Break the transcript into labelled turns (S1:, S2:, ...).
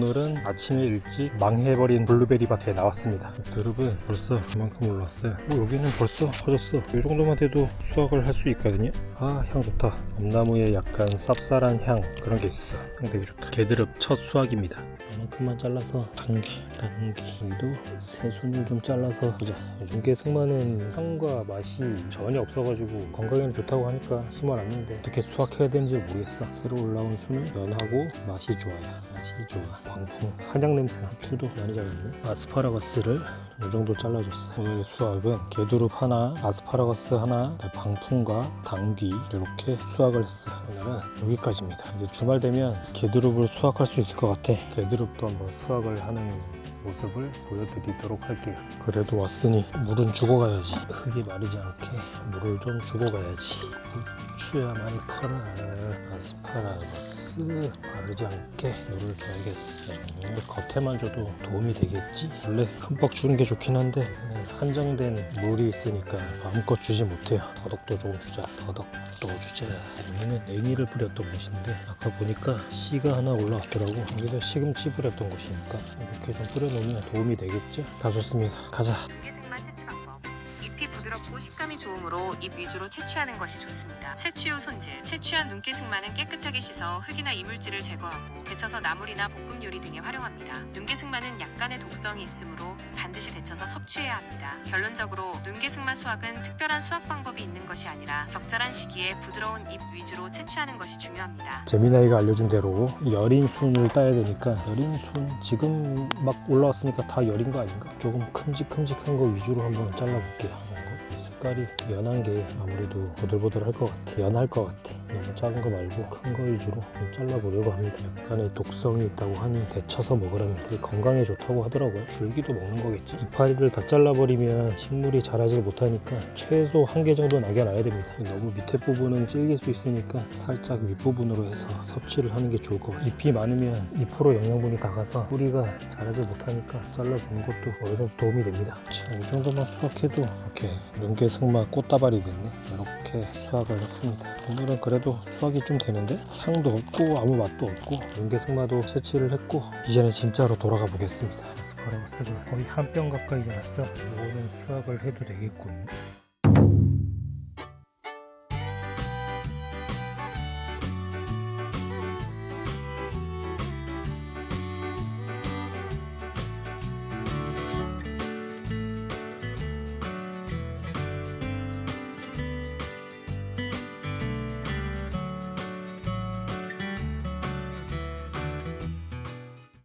S1: 오늘은 아침에 일찍 망해버린 블루베리 밭에 나왔습니다. 드릅은 벌써 그만큼 올랐어요. 뭐 여기는 벌써 커졌어. 이 정도만 돼도 수확을 할 수 있거든요. 아 향 좋다. 엄나무에 약간 쌉쌀한 향 그런 게 있어. 향 되게 좋다. 개드릅 첫 수확입니다. 이만큼만 잘라서 당귀 당귀도 새순을 좀 잘라서 보자. 요즘 개승만은 향과 맛이 전혀 없어가지고 건강에는 좋다고 하니까 심어놨는데 어떻게 수확해야 되는지 모르겠어. 새로 올라온 순은 연하고 맛이 좋아요 맛이 좋아 광풍 한약 냄새나. 추도 많이 잘랐네. 아스파라거스를 이 정도 잘라줬어. 오늘 수확은 개두릅 하나 아스파라거스 하나 방풍과 당귀 이렇게 수확을 했어. 오늘은 여기까지입니다. 이제 주말 되면 개두릅을 수확할 수 있을 것 같아. 개두릅도 한번 수확을 하는 모습을 보여드리도록 할게요. 그래도 왔으니 물은 주고 가야지. 흙이 마르지 않게 물을 좀 주고 가야지. 추야 많이 커라 아스파라거스 마르지 않게 물을 줘야겠어 겉에만 줘도 도움이 되겠지? 원래 흠뻑 주는 게 좋긴 한데 네, 한정된 물이 있으니까 마음껏 주지 못해요. 더덕도 좀 주자. 더덕도 주자. 여기는 냉이를 뿌렸던 곳인데 아까 보니까 씨가 하나 올라왔더라고. 여기다 시금치 뿌렸던 곳이니까 이렇게 좀 뿌려놓으면 도움이 되겠죠? 다 좋습니다. 가자
S2: 고 식감이 좋으므로 잎 위주로 채취하는 것이 좋습니다. 채취 후 손질. 채취한 눈개승만은 깨끗하게 씻어 흙이나 이물질을 제거하고 데쳐서 나물이나 볶음 요리 등에 활용합니다. 눈개승만은 약간의 독성이 있으므로 반드시 데쳐서 섭취해야 합니다. 결론적으로 눈개승만 수확은 특별한 수확 방법이 있는 것이 아니라 적절한 시기에 부드러운 잎 위주로 채취하는 것이 중요합니다.
S1: 재민아이가 알려준 대로 여린 순을 따야 되니까 여린 순 지금 막 올라왔으니까 다 여린 거 아닌가? 조금 큼직큼직한 거 위주로 한번 잘라볼게요. 색깔이 연한 게 아무래도 보들보들할 것 같아. 연할 것 같아. 너무 작은 거 말고 큰 거 위주로 좀 잘라보려고 합니다. 약간의 독성이 있다고 하니 데쳐서 먹으라면 되게 건강에 좋다고 하더라고요. 줄기도 먹는 거겠지. 이파리를 다 잘라버리면 식물이 자라질 못하니까 최소 한 개 정도 남겨놔야 됩니다. 너무 밑에 부분은 질길 수 있으니까 살짝 윗부분으로 해서 섭취를 하는 게 좋을 것 같아요. 잎이 많으면 2% 영양분이 다 가서 뿌리가 자라지 못하니까 잘라주는 것도 어느 정도 도움이 됩니다. 자, 이 정도만 수확해도 이렇게 눈개승마 꽃다발이 됐네. 이렇게 수확을 했습니다. 오늘은 그래 도 수확이 좀 되는데 향도 없고 아무 맛도 없고 눈개승마도 채취를 했고 이제는 진짜로 돌아가 보겠습니다. 아스파라거스가 거의 한 뼘 가까이 자랐어. 이거는 수확을 해도 되겠군.